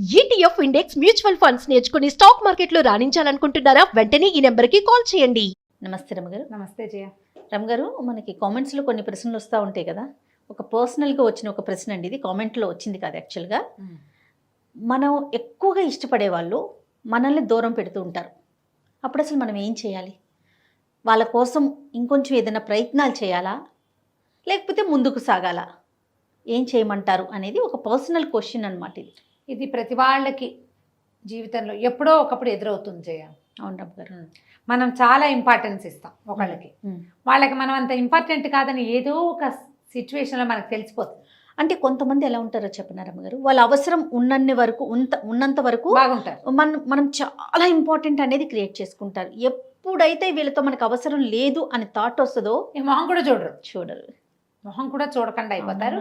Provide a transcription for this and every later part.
ETF index mutual funds నేర్చుకుని stock మార్కెట్లో రాణించాలనుకుంటున్నారా? వెంటనే ఈ నెంబర్కి కాల్ చేయండి. నమస్తే రమగారు. నమస్తే జయ. రమగారు మనకి కామెంట్స్లో కొన్ని ప్రశ్నలు వస్తూ ఉంటాయి కదా? ఒక పర్సనల్గా వచ్చిన ఒక ప్రశ్న అండి ఇది. కామెంట్లో వచ్చింది కాదు యాక్చువల్గా మనం ఎక్కువగా ఇష్టపడే వాళ్ళు మనల్ని దూరం పెడుతూ ఉంటారు. అప్పుడు అసలు మనం ఏం చేయాలి? వాళ్ళ కోసం ఇంకొంచెం ఏదైనా ప్రయత్నాలు చేయాలా? లేకపోతే ముందుకు సాగాలా? ఏం చేయమంటారు అనేది ఒక పర్సనల్ క్వశ్చన్ అనమాట ఇది. ఇది ప్రతి వాళ్ళకి జీవితంలో ఎప్పుడో ఒకప్పుడు ఎదురవుతుంది జయ. అవును రమగారు మనం చాలా ఇంపార్టెన్స్ ఇస్తాం ఒకళ్ళకి. వాళ్ళకి మనం అంత ఇంపార్టెంట్ కాదని ఏదో ఒక సిచ్యువేషన్లో మనకు తెలిసిపోతుంది. అంటే కొంతమంది ఎలా ఉంటారో చెప్పిన రమగారు వాళ్ళ అవసరం ఉన్నన్ని వరకు ఉంత ఉన్నంత వరకు బాగుంటారు. మనం మనం చాలా ఇంపార్టెంట్ అనేది క్రియేట్ చేసుకుంటారు. ఎప్పుడైతే వీళ్ళతో మనకు అవసరం లేదు అని థాట్ వస్తుందో మొహం కూడా చూడరు. చూడరు. మొహం కూడా చూడకుండా అయిపోతారు.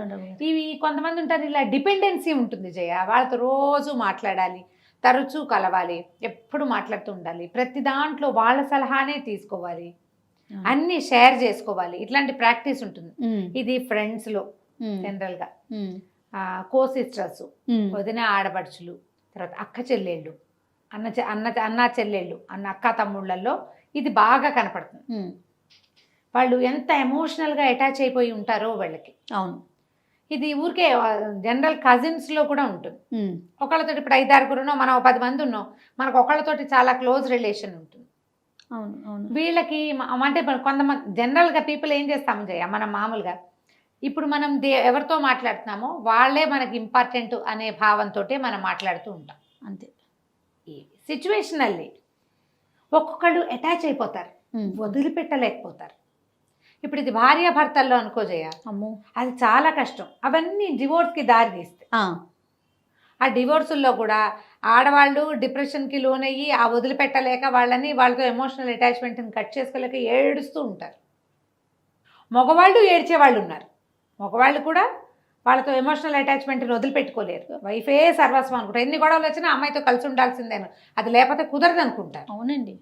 ఇవి కొంతమంది ఉంటారు ఇలా డిపెండెన్సీ ఉంటుంది జయ. వాళ్ళతో రోజు మాట్లాడాలి తరచూ కలవాలి ఎప్పుడు మాట్లాడుతూ ఉండాలి. ప్రతి దాంట్లో వాళ్ళ సలహానే తీసుకోవాలి. అన్ని షేర్ చేసుకోవాలి. ఇట్లాంటి ప్రాక్టీస్ ఉంటుంది. ఇది ఫ్రెండ్స్లో ఉమ్, జనరల్గా. ఉమ్, కో సిస్టర్స్ వదిన ఆడపడుచులు తర్వాత అక్క చెల్లెళ్ళు అన్న అన్న అన్న చెల్లెళ్ళు అన్న అక్క తమ్ముళ్ళల్లో ఇది బాగా కనపడుతుంది. వాళ్ళు ఎంత ఎమోషనల్గా అటాచ్ అయిపోయి ఉంటారో వాళ్ళకి. అవును. ఇది ఊరికే జనరల్ కజిన్స్లో కూడా ఉంటుంది. ఒకళ్ళతోటి ఇప్పుడు ఐదారుగురునో మనం పది మంది ఉన్నాం మనకు ఒకళ్ళతోటి చాలా క్లోజ్ రిలేషన్ ఉంటుంది. అవును అవును. వీళ్ళకి అంటే కొంతమంది జనరల్గా పీపుల్ ఏం చేస్తాము జయ మనం మామూలుగా. ఇప్పుడు మనం దే ఎవరితో మాట్లాడుతున్నామో వాళ్ళే మనకి ఇంపార్టెంట్ అనే భావంతో మనం మాట్లాడుతూ ఉంటాం. అంతే. సిచ్యువేషనల్లీ ఒక్కొక్కళ్ళు అటాచ్ అయిపోతారు. వదిలిపెట్టలేకపోతారు. ఇప్పుడు ఇది భార్యాభర్తల్లో అనుకో జయ. అమ్మో. అది చాలా కష్టం. అవన్నీ డివోర్స్కి దారి తీస్తాయి. ఆ, ఆ డివోర్సుల్లో కూడా ఆడవాళ్ళు డిప్రెషన్కి లోనయ్యి ఆ వదిలిపెట్టలేక వాళ్ళని వాళ్ళతో ఎమోషనల్ అటాచ్మెంట్ని కట్ చేసుకోలేక ఏడుస్తూ ఉంటారు. మగవాళ్ళు ఏడ్చే వాళ్ళు ఉన్నారు మగవాళ్ళు కూడా వాళ్ళతో ఎమోషనల్ అటాచ్మెంట్ని వదిలిపెట్టుకోలేరు. వైఫే సర్వస్వం అనుకుంటారు ఎన్ని గొడవలు వచ్చినా అమ్మాయితో కలిసి ఉండాల్సిందేను. అది లేకపోతే కుదరదు అనుకుంటారు అవునండి.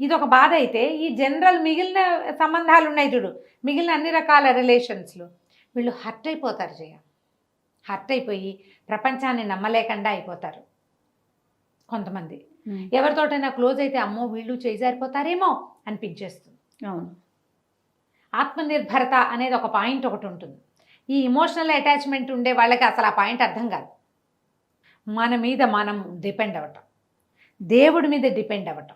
ఇది ఒక బాధ అయితే ఈ జనరల్ మిగిలిన సంబంధాలు ఉన్నాయి చూడు. మిగిలిన అన్ని రకాల రిలేషన్స్లో వీళ్ళు హర్ట్ అయిపోతారు జయ. హర్ట్ అయిపోయి ప్రపంచాన్ని నమ్మలేకుండా అయిపోతారు. కొంతమంది. ఎవరితోటైనా క్లోజ్ అయితే అమ్మో వీళ్ళు చేజారిపోతారేమో అనిపించేస్తుంది. అవును. ఆత్మనిర్భరత అనేది ఒక పాయింట్ ఒకటి ఉంటుంది. ఈ ఇమోషనల్ అటాచ్మెంట్ ఉండే వాళ్ళకి అసలు ఆ పాయింట్ అర్థం కాదు. మన మీద మనం డిపెండ్ అవ్వటం. దేవుడి మీద డిపెండ్ అవ్వటం.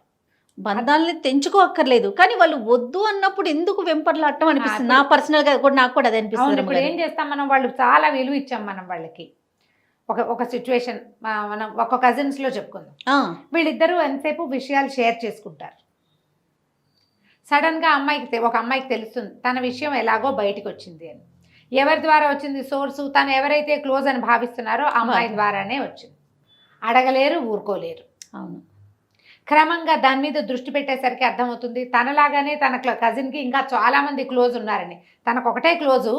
బంధాలని తెంచుకోక్కర్లేదు కానీ వాళ్ళు వద్దు అన్నప్పుడు ఎందుకు వెంపర్లాడటం అనిపిస్తుంది? నా పర్సనల్గా కూడా నాకు కూడా అది అనిపిస్తుంది ఇప్పుడు ఏం. చేస్తాం మనం? వాళ్ళు చాలా విలువ ఇచ్చాం మనం వాళ్ళకి. ఒక ఒక సిచ్యువేషన్ మనం ఒక కజిన్స్లో చెప్పుకుందాం. వీళ్ళిద్దరూ ఎంతసేపు విషయాలు షేర్ చేసుకుంటారు? సడన్గా అమ్మాయికి తె- ఒక అమ్మాయికి తెలుస్తుంది తన విషయం ఎలాగో బయటికి వచ్చింది అని. ఎవరి ద్వారా వచ్చింది సోర్సు తను ఎవరైతే క్లోజ్ అని భావిస్తున్నారో అమ్మాయి. ద్వారానే వచ్చింది. అడగలేరు ఊరుకోలేరు. అవును. క్రమంగా దాని మీద దృష్టి పెట్టేసరికి అర్థమవుతుంది. తనలాగానే తన కజిన్కి ఇంకా చాలామంది క్లోజ్ ఉన్నారని. తనకు ఒకటే క్లోజు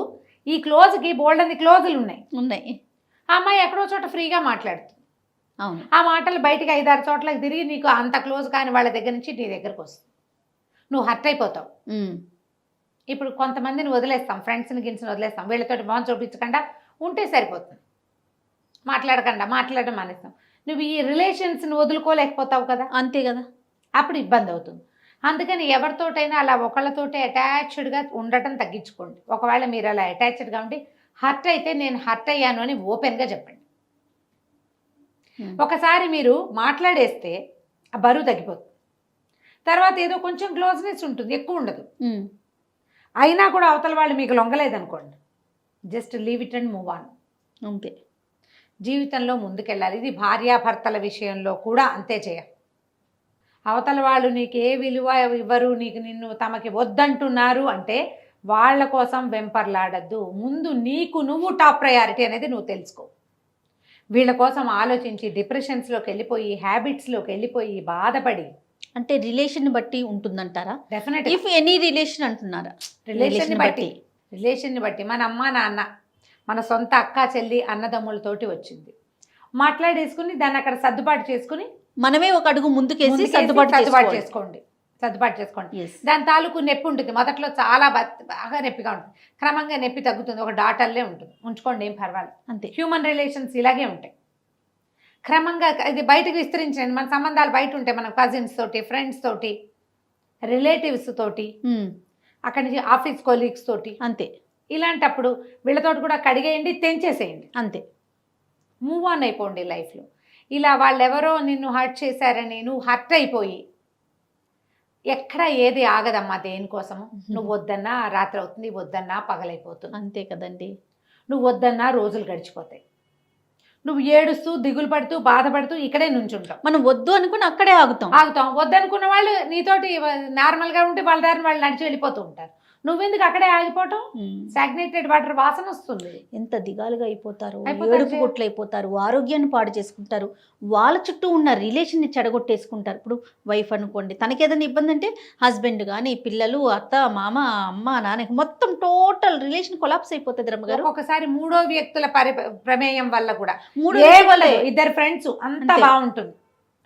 ఈ క్లోజ్కి బోల్డ్ క్లోజులు ఉన్నాయి. ఉన్నాయి. ఆ అమ్మాయి ఎక్కడో చోట ఫ్రీగా మాట్లాడుతుంది. అవును. ఆ మాటలు బయటికి ఐదారు చోట్లకి తిరిగి నీకు అంత క్లోజ్ కాని వాళ్ళ దగ్గర నుంచి నీ దగ్గరకు వస్తుంది. నువ్వు హర్ట్ అయిపోతావు. ఇప్పుడు కొంతమందిని వదిలేస్తాం ఫ్రెండ్స్ని గిన్స్ని వదిలేస్తాం. వీళ్ళతోటి మొహం చూపించకుండా ఉంటే సరిపోతుంది. మాట్లాడకుండా మాట్లాడడం మానేస్తాం. నువ్వు ఈ రిలేషన్స్ని వదులుకోలేకపోతావు కదా? అంతే కదా. అప్పుడు ఇబ్బంది అవుతుంది. అందుకని ఎవరితోటైనా అలా ఒకళ్ళతోటే అటాచ్డ్గా ఉండటం తగ్గించుకోండి. ఒకవేళ మీరు అలా అటాచ్డ్గా ఉండి హర్ట్ అయితే నేను హర్ట్ అయ్యాను అని ఓపెన్గా చెప్పండి. ఒకసారి మీరు మాట్లాడేస్తే ఆ బరువు తగ్గిపోతుంది. తర్వాత ఏదో కొంచెం క్లోజ్నెస్ ఉంటుంది ఎక్కువ ఉండదు. అయినా కూడా అవతల వాళ్ళు మీకు లొంగలేదనుకోండి. Just leave it and move on. అంతే. జీవితంలో ముందుకెళ్ళాలి. ఇది భార్యాభర్తల విషయంలో కూడా అంతే చేయ. అవతల వాళ్ళు నీకు ఏ విలువ ఇవ్వరు నీకు నిన్ను తమకి వద్దంటున్నారు అంటే వాళ్ళ కోసం వెంపర్లాడద్దు. ముందు నీకు నువ్వు టాప్ ప్రయారిటీ అనేది నువ్వు తెలుసుకో. వీళ్ళ కోసం ఆలోచించి డిప్రెషన్స్లోకి వెళ్ళిపోయి హ్యాబిట్స్లోకి వెళ్ళిపోయి బాధపడి. అంటే రిలేషన్ బట్టి ఉంటుందంటారా? డెఫినెట్ ఇఫ్ ఎనీ రిలేషన్ అంటున్నారా? రిలేషన్ని బట్టి. రిలేషన్ని బట్టి. మన అమ్మ నాన్న మన సొంత అక్క చెల్లి అన్నదమ్ములతోటి వచ్చింది. మాట్లాడేసుకుని దాన్ని అక్కడ సర్దుబాటు చేసుకుని మనమే ఒక అడుగు ముందుకేసి సర్దుబాటు సర్దుబాటు. చేసుకోండి. సర్దుబాటు చేసుకోండి. దాని తాలూకు నొప్పి ఉంటుంది. మొదట్లో చాలా బాగా నొప్పిగా ఉంటుంది. క్రమంగా నొప్పి తగ్గుతుంది. ఒక డాటర్లే ఉంటుంది. ఉంచుకోండి ఏం పర్వాలేదు. అంతే. హ్యూమన్ రిలేషన్స్ ఇలాగే ఉంటాయి. క్రమంగా ఇది బయటకు విస్తరించండి మన సంబంధాలు బయట ఉంటాయి మన కజిన్స్ తోటి ఫ్రెండ్స్ తోటి రిలేటివ్స్ తోటి ఉమ్, అక్కడి నుంచి ఆఫీస్ కొలీగ్స్ తోటి అంతే. ఇలాంటప్పుడు వీళ్ళతోటి కూడా కడిగేయండి తెంచేసేయండి. అంతే. మూవ్ ఆన్ అయిపోండి లైఫ్లో ఇలా వాళ్ళు ఎవరో నిన్ను హర్ట్ చేశారని నువ్వు హర్ట్ అయిపోయి ఎక్కడ ఏది ఆగదమ్మా దేనికోసము? నువ్వు వద్దన్నా రాత్రి అవుతుంది వద్దన్నా పగలైపోతుంది. అంతే కదండి. నువ్వు వద్దన్నా రోజులు గడిచిపోతాయి. నువ్వు ఏడుస్తూ దిగులు పడుతూ బాధపడుతూ ఇక్కడే నుంచుంటావు. మనం వద్దు అనుకుని అక్కడే ఆగుతాం. ఆగుతాం. వద్దనుకున్న వాళ్ళు నీతోటి నార్మల్గా ఉంటే వాళ్ళ దారిని వాళ్ళు నడిచి వెళ్ళిపోతూ ఉంటారు. నువ్వెందుకు అక్కడే ఆగిపోవటం? ఉమ్. స్టాగ్నేటెడ్ వాటర్ వాసన వస్తుంది. ఎంత దిగాలుగా అయిపోతారు? ఏడుపు. గుట్లు అయిపోతారు ఆరోగ్యాన్ని పాడు చేసుకుంటారు. వాళ్ళ చుట్టూ ఉన్న రిలేషన్ని చెడగొట్టేసుకుంటారు. ఇప్పుడు వైఫ్ అనుకోండి తనకి ఏదైనా ఇబ్బంది అంటే హస్బెండ్ కానీ పిల్లలు అత్త మామ అమ్మ నాన్న మొత్తం టోటల్ రిలేషన్ కొలాప్స్ అయిపోతుంది రమ్మగారు ఒక్కొక్కసారి మూడో వ్యక్తుల పరి ప్రమేయం వల్ల కూడా. మూడు ఇద్దరు ఫ్రెండ్స్ అంతే. బాగుంటుంది.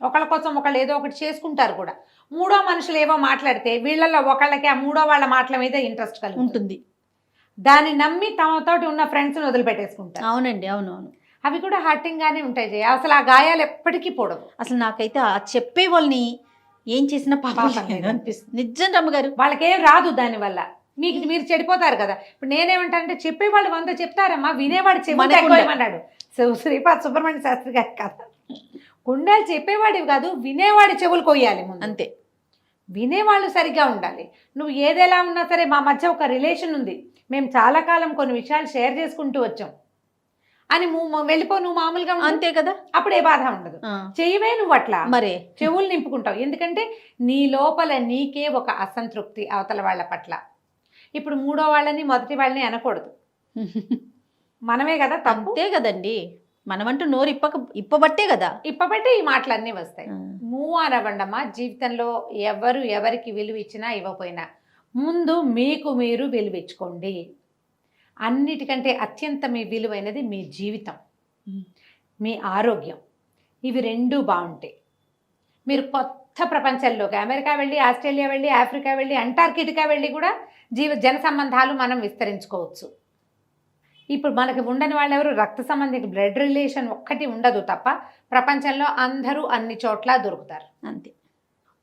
ఒకళ్ళ కోసం ఒకళ్ళు ఏదో ఒకటి చేసుకుంటారు కూడా. మూడో మనుషులు ఏవో మాట్లాడితే వీళ్ళల్లో ఒకళ్ళకి ఆ మూడో వాళ్ళ మాటల మీద ఇంట్రెస్ట్ కలిగి ఉంటుంది. దాన్ని నమ్మి తమతోటి ఉన్న ఫ్రెండ్స్ని వదిలిపెట్టేసుకుంటారు. అవునండి అవును అవును అవి కూడా హర్టింగ్ గానే ఉంటాయి జయ. అసలు ఆ గాయాలు ఎప్పటికీ పోడవు. అసలు నాకైతే ఆ చెప్పే వాళ్ళని ఏం చేసినా పాపం. అనిపిస్తుంది నిజం రమ్మగారు. వాళ్ళకేం రాదు దానివల్ల మీకు మీరు చెడిపోతారు కదా. ఇప్పుడు నేనేమంటానంటే చెప్పేవాళ్ళు వంద చెప్తారమ్మా వినేవాడు శ్రీ- శ్రీపాద్ సుబ్రహ్మణ్య శాస్త్రి గారి కథ. కుండాలు చెప్పేవాడివి కాదు వినేవాడి చెవులు కొయ్యాలి ముందు. అంతే. వినేవాళ్ళు సరిగ్గా ఉండాలి. నువ్వు ఏదెలా ఉన్నా సరే మా మధ్య ఒక రిలేషన్ ఉంది. మేము చాలా కాలం కొన్ని విషయాలు షేర్ చేసుకుంటూ వచ్చాం. అని వెళ్ళిపో నువ్వు మామూలుగా. అంతే కదా? అప్పుడు ఏ బాధ ఉండదు. చెయ్యవే నువ్వు అట్లా. మరే. చెవులు నింపుకుంటావు. ఎందుకంటే నీ లోపల నీకే ఒక అసంతృప్తి అవతల వాళ్ళ పట్ల. ఇప్పుడు మూడో వాళ్ళని మొదటి వాళ్ళని అనకూడదు. మనమే కదా తప్పు? కదండి. మనమంటూ నోరు ఇప్పక ఇప్పబట్టే కదా. ఇప్పబట్టే ఈ మాటలన్నీ వస్తాయి. మూవ్ ఆన్ అవ్వండమ్మా జీవితంలో ఎవరు ఎవరికి విలువ ఇచ్చినా ఇవ్వకపోయినా ముందు మీకు మీరు విలువ ఇచ్చుకోండి. అన్నిటికంటే అత్యంత మీ విలువైనది మీ జీవితం. మీ ఆరోగ్యం. ఇవి రెండూ బాగుంటాయి. మీరు కొత్త ప్రపంచంలోకి అమెరికా వెళ్ళి ఆస్ట్రేలియా వెళ్ళి ఆఫ్రికా వెళ్ళి అంటార్కిటికా వెళ్ళి కూడా జీవ జన సంబంధాలు మనం విస్తరించుకోవచ్చు. ఇప్పుడు మనకి ఉండని వాళ్ళు ఎవరు రక్త సంబంధిక బ్లడ్ రిలేషన్ ఒక్కటి ఉండదు తప్ప ప్రపంచంలో అందరూ అన్ని చోట్ల దొరుకుతారు. అంతే.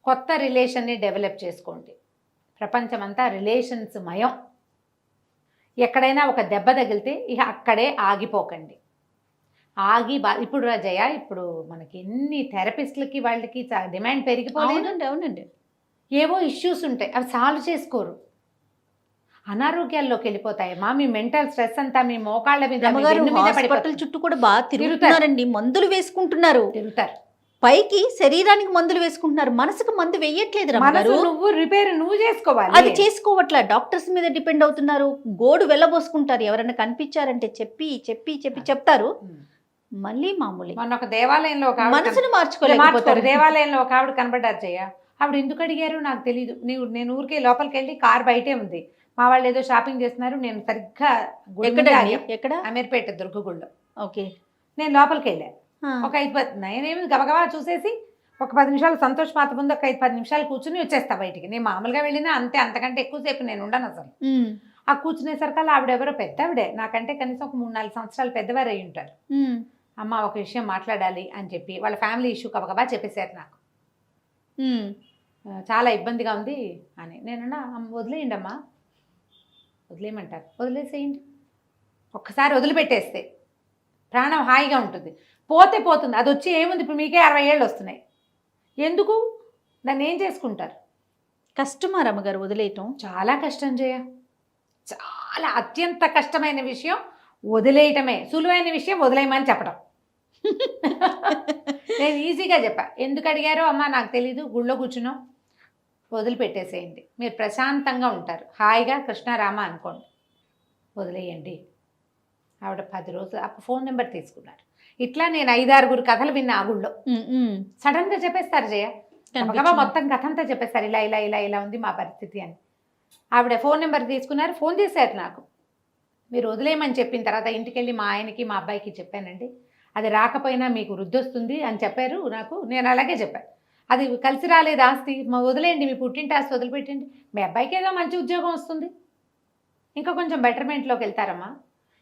కొత్త రిలేషన్ని డెవలప్ చేసుకోండి. ప్రపంచమంతా రిలేషన్స్ మయం. ఎక్కడైనా ఒక దెబ్బ తగిలితే ఇక అక్కడే ఆగిపోకండి. ఆగి బా ఇప్పుడు రాజయ్య ఇప్పుడు మనకి ఎన్ని థెరపిస్టులకి వాళ్ళకి డిమాండ్ పెరిగిపోలేదు. అవునండి అవునండి. ఏవో ఇష్యూస్ ఉంటాయి అవి సాల్వ్ చేసుకోరు. అనారోగ్యాల్లోకి వెళ్ళిపోతాయమ్మా మీ మెంటల్ స్ట్రెస్ అంతా మీ మోకాళ్ళ మీద మీ హాస్పిటల్. చుట్టూ కూడా బాగా తిరుగుతున్నారండి. మందులు వేసుకుంటున్నారు. తిరుగుతారు. పైకి శరీరానికి మందులు వేసుకుంటున్నారు. మనసుకు మందు వేయట్లేదు నువ్వు రిపేర్ నువ్వు చేసుకోవాలి. అది చేసుకోవట్లా. డాక్టర్స్ మీద డిపెండ్ అవుతున్నారు. గోడు వెళ్ళబోసుకుంటారు. ఎవరైనా కనిపించారంటే చెప్పి చెప్పి చెప్పి చెప్తారు. మళ్ళీ మామూలు. మొన్న ఒక దేవాలయంలో మనసును. మార్చుకోలేకపోతారు. దేవాలయంలో ఒక ఆవిడ కనబడ్డారు జయ. ఆవిడ ఎందుకు అడిగారు? నాకు తెలియదు నీవు నేను ఊరికే లోపలికి వెళ్ళి కార్ బయటే ఉంది. మా వాళ్ళు ఏదో షాపింగ్ చేస్తున్నారు నేను సరిగ్గా. ఎక్కడ? అమీర్పేట దుర్గగుళ్ళో. ఓకే. నేను లోపలికి వెళ్ళాను ఒక ఐదు పది నేనేమి గబగబా చూసేసి ఒక పది నిమిషాలు సంతోష్ మాత ముందు ఒక ఐదు పది నిమిషాలు కూర్చుని వచ్చేస్తా బయటికి. నేను మామూలుగా వెళ్ళినా అంతే అంతకంటే ఎక్కువసేపు నేను ఉండను అసలు. ఆ కూర్చునేసరికల్లా ఆవిడ ఎవరో పెద్ద ఆవిడే నాకంటే కనీసం ఒక మూడు నాలుగు సంవత్సరాలు పెద్దవారు అయి ఉంటారు. అమ్మ ఒక విషయం మాట్లాడాలి అని చెప్పి వాళ్ళ ఫ్యామిలీ ఇష్యూ గబగబా చెప్పేశారు నాకు. చాలా ఇబ్బందిగా ఉంది అని. నేనన్నా "అమ్మ, వదిలేయండి అమ్మా వదిలేయమంటారు. వదిలేసేయండి. ఒక్కసారి వదిలిపెట్టేస్తే ప్రాణం హాయిగా ఉంటుంది. పోతే పోతుంది. అది వచ్చి ఏముంది? ఇప్పుడు మీకే అరవై ఏళ్ళు వస్తున్నాయి. ఎందుకు? దాన్ని ఏం చేసుకుంటారు? కష్టమా రమ్మగారు వదిలేయటం? చాలా కష్టం చేయ చాలా అత్యంత కష్టమైన విషయం వదిలేయటమే. సులువైన విషయం వదిలేయమని చెప్పడం నేను ఈజీగా చెప్పా. ఎందుకు అడిగారో అమ్మా నాకు తెలీదు. గుళ్ళో కూర్చున్నాం. వదిలిపెట్టేసేయండి. మీరు ప్రశాంతంగా ఉంటారు. హాయిగా కృష్ణారామ అనుకోండి. వదిలేయండి. ఆవిడ పది రోజులు అప్పుడు ఫోన్ నెంబర్ తీసుకున్నారు. ఇట్లా నేను ఐదారుగురు కథలు విన్నా ఆ గుళ్ళో. ఉమ్, ఉమ్. సడన్గా చెప్పేస్తారు జయ. మొత్తం కథ అంతా చెప్పేస్తారు. ఇలా ఇలా ఇలా ఇలా ఉంది మా పరిస్థితి అని. ఆవిడ ఫోన్ నెంబర్ తీసుకున్నారు. ఫోన్ చేశారు నాకు. మీరు వదిలేయమని చెప్పిన తర్వాత ఇంటికి వెళ్ళి మా ఆయనకి మా అబ్బాయికి చెప్పానండి. అది రాకపోయినా మీకు వృద్ధి వస్తుంది అని చెప్పారు. నాకు నేను అలాగే చెప్పాను అది కలిసి రాలేదు ఆస్తి? మా వదిలేయండి మీ పుట్టింటి ఆస్తి వదిలిపెట్టండి. మీ అబ్బాయికి ఏదో మంచి ఉద్యోగం వస్తుంది. ఇంకా కొంచెం బెటర్మెంట్లోకి వెళ్తారమ్మా.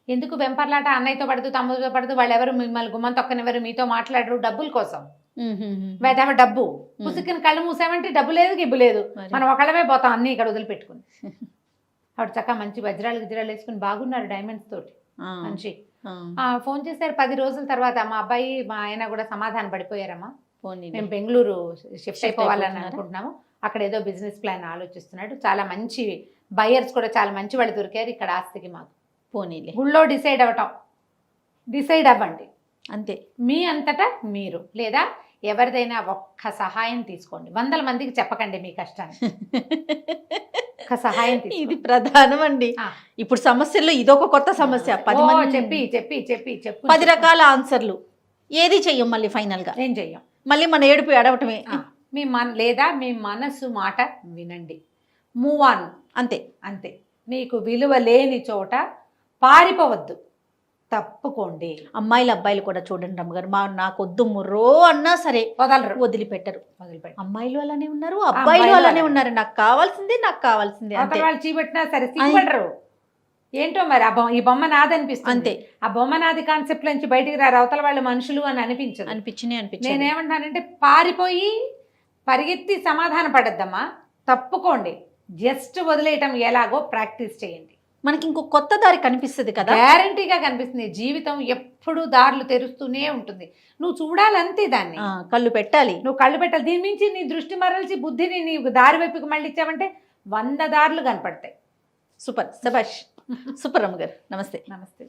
ఎందుకు వెంపర్లాట అన్నయ్యతో పడుతూ తమ్ముడితో పడుతూ వాళ్ళు ఎవరు మిమ్మల్ని గుమ్మం తొక్కనివ్వరు మీతో మాట్లాడరు డబ్బుల కోసం. వేదవ డబ్బు. పుసుకిన కళ్ళు మూసామంటే డబ్బు లేదు గిబ్బు లేదు. మనం ఒకళ్ళమే పోతాం అన్ని ఇక్కడ వదిలిపెట్టుకుని. ఆవిడ చక్కగా మంచి వజ్రాలు గిజ్రాలు వేసుకుని బాగున్నారు డైమండ్స్ తోటి. మంచి ఫోన్ చేశారు పది రోజుల తర్వాత. మా అబ్బాయి మా ఆయన కూడా సమాధానం పడిపోయారమ్మా. మేము బెంగళూరు షిఫ్ట్ అయిపోవాలని? అనుకుంటున్నాము. అక్కడ ఏదో బిజినెస్ ప్లాన్ ఆలోచిస్తున్నాడు చాలా మంచి బయర్స్ కూడా చాలా మంచి వాళ్ళు దొరికారు ఇక్కడ ఆస్తికి మాకు. పోనీలే. గుళ్ళో డిసైడ్ అవ్వటం. డిసైడ్ అవ్వండి. అంతే. మీ అంతటా మీరు. లేదా ఎవరిదైనా ఒక్క సహాయం తీసుకోండి. వందల మందికి చెప్పకండి మీ కష్టాన్ని. ఒక్క సహాయం ఇది. ప్రధానం అండి. ఇప్పుడు సమస్యల్లో ఇదొక కొత్త సమస్య. పది మంది చెప్పి చెప్పి చెప్పి చెప్పు పది రకాల ఆన్సర్లు. ఏది చెయ్యం మళ్ళీ ఫైనల్గా ఏం చెయ్యం? మళ్ళీ మన ఏడుపు ఏడవటమే. మీ మన లేదా మీ మనసు మాట వినండి. మూవ్ ఆన్ అంతే. అంతే. మీకు విలువ లేని చోట పారిపోవద్దు. తప్పుకోండి. అమ్మాయిలు అబ్బాయిలు కూడా చూడండి రమ్మగారు. మా నాకు వద్దు ముర్రో అన్నా సరే వదలరు. వదిలిపెట్టరు. వదిలిపెట్టి అమ్మాయిలు అలానే ఉన్నారు అబ్బాయిలు అలానే. ఉన్నారు. నాకు కావాల్సిందే నాకు కావాల్సిందే వాళ్ళు చీపెట్టినా సరే ఏంటో మరి? ఆ బొమ్మ ఈ బొమ్మ నాదనిపిస్తుంది అంతే. ఆ బొమ్మ నాది కాన్సెప్ట్ నుంచి బయటికి రారు. అవతల వాళ్ళు మనుషులు అని అనిపించదు. అనిపించినాయి అనిపించింది. నేనేమంటానంటే పారిపోయి పరిగెత్తి సమాధాన పడద్దమ్మా. తప్పుకోండి. జస్ట్ వదిలేయటం ఎలాగో ప్రాక్టీస్ చేయండి. మనకి ఇంకో కొత్త దారి కనిపిస్తుంది కదా? గ్యారంటీగా కనిపిస్తుంది. జీవితం ఎప్పుడు దారులు తెరుస్తూనే ఉంటుంది. నువ్వు చూడాలంతే దాన్ని. కళ్ళు పెట్టాలి. నువ్వు కళ్ళు పెట్టాలి. దీని మించి నీ దృష్టి మరల్చి బుద్ధిని నీ దారి వైపుకి మళ్ళీ ఇచ్చావంటే వంద దారులు కనపడతాయి. సూపర్. సబాష్ సూపర్ గారు. నమస్తే. నమస్తే